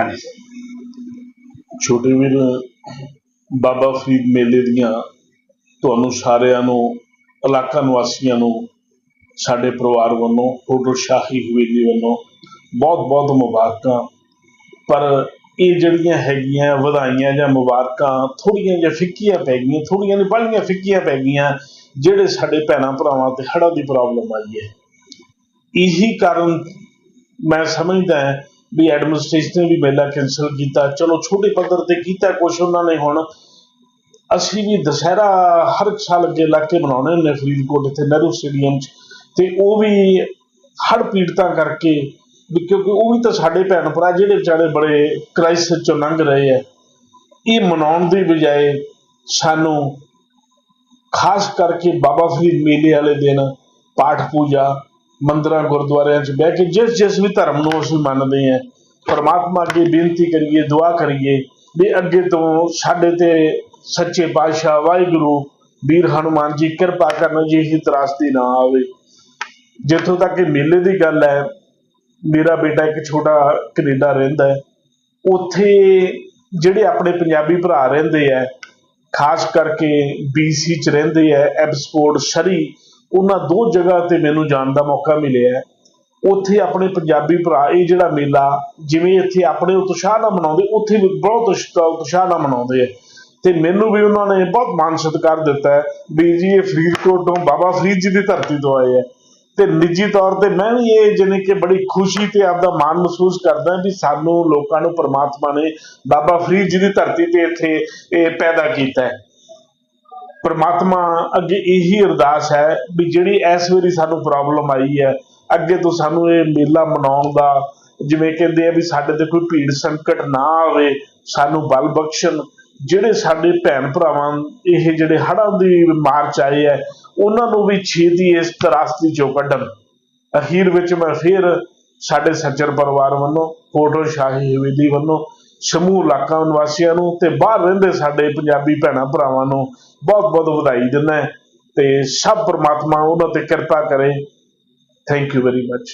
ਹਾਂਜੀ। ਸਰ ਛੋਟੇ ਵੀਰ, ਬਾਬਾ ਫਰੀਦ ਮੇਲੇ ਦੀਆਂ ਤੁਹਾਨੂੰ ਸਾਰਿਆਂ ਨੂੰ, ਇਲਾਕਾ ਨਿਵਾਸੀਆਂ ਨੂੰ, ਸਾਡੇ ਪਰਿਵਾਰ ਵੱਲੋਂ, ਹੋਟਲ ਸ਼ਾਹੀ ਹਵੇਲੀ ਵੱਲੋਂ ਬਹੁਤ ਬਹੁਤ ਮੁਬਾਰਕਾਂ। ਪਰ ਇਹ ਜਿਹੜੀਆਂ ਹੈਗੀਆਂ ਵਧਾਈਆਂ ਜਾਂ ਮੁਬਾਰਕਾਂ ਥੋੜੀਆਂ ਜਿਹਾ ਫਿੱਕੀਆਂ ਪੈ ਗਈਆਂ ਥੋੜੀਆਂ ਨਹੀਂ ਬਾਹਲੀਆਂ ਫਿੱਕੀਆਂ ਪੈ ਗਈਆਂ, ਜਿਹੜੇ ਸਾਡੇ ਭੈਣਾਂ ਭਰਾਵਾਂ ਤੇ ਹੜ੍ਹਾਂ ਦੀ ਪ੍ਰੋਬਲਮ ਆਈ ਹੈ। ਇਹੀ ਕਾਰਨ ਮੈਂ ਸਮਝਦਾ ਹਾਂ ਵੀ ਐਡਮਿਨਿਸਟ੍ਰੇਸ਼ਨ ਨੇ ਵੀ ਮੇਲਾ ਕੈਂਸਲ ਕੀਤਾ। ਚਲੋ, ਛੋਟੇ ਪੱਧਰ ਤੇ ਕੀਤਾ ਕੁਛ ਉਹਨਾਂ ਨੇ ਹੁਣ। ਅਸੀਂ ਵੀ ਦੁਸਹਿਰਾ ਹਰ ਸਾਲ ਅੱਗੇ ਲਾ ਕੇ ਮਨਾਉਣੇ ਹੁੰਦੇ ਫਰੀਦਕੋਟ, ਇੱਥੇ ਨਹਿਰੂ ਸਟੇਡੀਅਮ 'ਚ। ਤੇ ਉਹ ਵੀ ਹੜ੍ਹ ਪੀੜਤਾਂ ਕਰਕੇ ਕਿਉਂਕਿ ਉਹ ਵੀ ਤਾਂ ਸਾਡੇ ਭੈਣ ਭਰਾ ਜਿਹੜੇ ਵਿਚਾਰੇ ਬੜੇ ਕ੍ਰਾਈਸਿਸ ਚੋਂ ਲੰਘ ਰਹੇ ਆ। ਇਹ ਮਨਾਉਣ ਦੀ ਬਜਾਏ ਸਾਨੂੰ ਖਾਸ ਕਰਕੇ ਬਾਬਾ ਫਰੀਦ ਮੇਲੇ ਵਾਲੇ ਦਿਨ, ਪਾਠ ਪੂਜਾ ਮੰਦਰਾਂ ਗੁਰਦੁਆਰਿਆਂ 'ਚ ਬਹਿ ਕੇ ਜਿਸ ਜਿਸ ਵੀ ਧਰਮ ਨੂੰ ਅਸੀਂ ਮੰਨਦੇ ਹਾਂ, ਪਰਮਾਤਮਾ ਅੱਗੇ ਬੇਨਤੀ ਕਰੀਏ, ਦੁਆ ਕਰੀਏ ਵੀ ਅੱਗੇ ਤੋਂ ਸਾਡੇ ਤੇ ਸੱਚੇ ਪਾਤਸ਼ਾਹ ਵਾਹਿਗੁਰੂ, ਵੀਰ ਹਨੂਮਾਨ ਜੀ ਕਿਰਪਾ ਕਰਨ ਜੀ ਹੀ ਤਰਾਸਦੀ ਨਾ ਆਵੇ। ਜਿੱਥੋਂ ਤੱਕ ਇਹ ਮੇਲੇ ਦੀ ਗੱਲ ਹੈ, ਮੇਰਾ ਬੇਟਾ ਇੱਕ ਛੋਟਾ ਕੈਨੇਡਾ ਰਹਿੰਦਾ ਹੈ। ਉੱਥੇ ਜਿਹੜੇ ਆਪਣੇ ਪੰਜਾਬੀ ਭਰਾ ਰਹਿੰਦੇ ਆ ਖਾਸ ਕਰਕੇ ਬੀਸੀ ਚ ਰਹਿੰਦੇ ਆ ਐਬਸਪੋਰਟ ਸਰੀ ਉਹਨਾਂ ਦੋ ਜਗ੍ਹਾ ਤੇ ਮੈਨੂੰ ਜਾਣ ਦਾ ਮੌਕਾ ਮਿਲਿਆ ਉੱਥੇ ਆਪਣੇ ਪੰਜਾਬੀ ਭਰਾ, ਇਹ ਜਿਹੜਾ ਮੇਲਾ, ਜਿਵੇਂ ਇੱਥੇ ਆਪਣੇ ਉਤਸ਼ਾਹ ਨਾਲ ਮਨਾਉਂਦੇ, ਉੱਥੇ ਵੀ ਬਹੁਤ ਉਤਸ਼ਾ- ਉਤਸ਼ਾਹ ਨਾਲ ਮਨਾਉਂਦੇ ਆ। ਤੇ ਮੈਨੂੰ ਵੀ ਉਹਨਾਂ ਨੇ ਬਹੁਤ ਮਾਣ ਸਤਿਕਾਰ ਦਿੱਤਾ ਹੈ ਵੀ ਜੀ ਇਹ ਫਰੀਦਕੋਟ ਤੋਂ ਬਾਬਾ ਫਰੀਦ ਜੀ ਦੀ ਧਰਤੀ ਤੋਂ ਆਏ ਹੈ ਤੇ ਨਿੱਜੀ ਤੌਰ ਤੇ ਮੈਂ ਵੀ ਇਹ ਜਾਣੀ ਕਿ ਬੜੀ ਖੁਸ਼ੀ ਤੇ ਆਪਦਾ ਮਾਣ ਮਹਿਸੂਸ ਕਰਦਾ ਵੀ ਸਾਨੂੰ ਲੋਕਾਂ ਨੂੰ ਪ੍ਰਮਾਤਮਾ ਨੇ ਬਾਬਾ ਫਰੀਦ ਜੀ ਦੀ ਧਰਤੀ ਤੇ ਇੱਥੇ ਇਹ ਪੈਦਾ ਕੀਤਾ ਹੈ। ਪਰਮਾਤਮਾ ਅੱਗੇ ਇਹੀ ਅਰਦਾਸ ਹੈ ਵੀ ਜਿਹੜੀ ਇਸ ਵਾਰੀ ਸਾਨੂੰ ਪ੍ਰੋਬਲਮ ਆਈ ਹੈ, ਅੱਗੇ ਤੋਂ ਸਾਨੂੰ ਇਹ ਮੇਲਾ ਮਨਾਉਣ ਦਾ, ਜਿਵੇਂ ਕਹਿੰਦੇ ਆ ਵੀ ਸਾਡੇ ਤੇ ਕੋਈ ਭੀੜ ਸੰਕਟ ਨਾ ਆਵੇ, ਸਾਨੂੰ ਬਲ ਬਖਸ਼ਣ। ਜਿਹੜੇ ਸਾਡੇ ਭੈਣ ਭਰਾਵਾਂ, ਇਹ ਜਿਹੜੇ ਹੜ੍ਹਾਂ ਦੀ ਮਾਰ ਚ ਆਏ ਹੈ, ਉਹਨਾਂ ਨੂੰ ਵੀ ਛੇਤੀ ਇਸ ਤਰਾਸਦੀ ਚੋਂ ਕੱਢਣ। ਅਖੀਰ ਵਿੱਚ ਮੈਂ ਫਿਰ ਸਾਡੇ ਸੱਜਣ ਪਰਿਵਾਰ ਵੱਲੋਂ ਹੋਟਲ ਸ਼ਾਹੀ ਹਵੇਲੀ ਵੱਲੋਂ ਸਮੂਹ ਇਲਾਕਾ ਨਿਵਾਸੀਆਂ ਨੂੰ ਤੇ ਬਾਹਰ ਰਹਿੰਦੇ ਸਾਡੇ ਪੰਜਾਬੀ ਭੈਣਾਂ ਭਰਾਵਾਂ ਨੂੰ ਬਹੁਤ ਬਹੁਤ ਵਧਾਈ ਦਿੰਦਾ ਤੇ ਸਭ ਪ੍ਰਮਾਤਮਾ ਉਹਨਾਂ ਤੇ ਕਿਰਪਾ ਕਰੇ। Thank you very much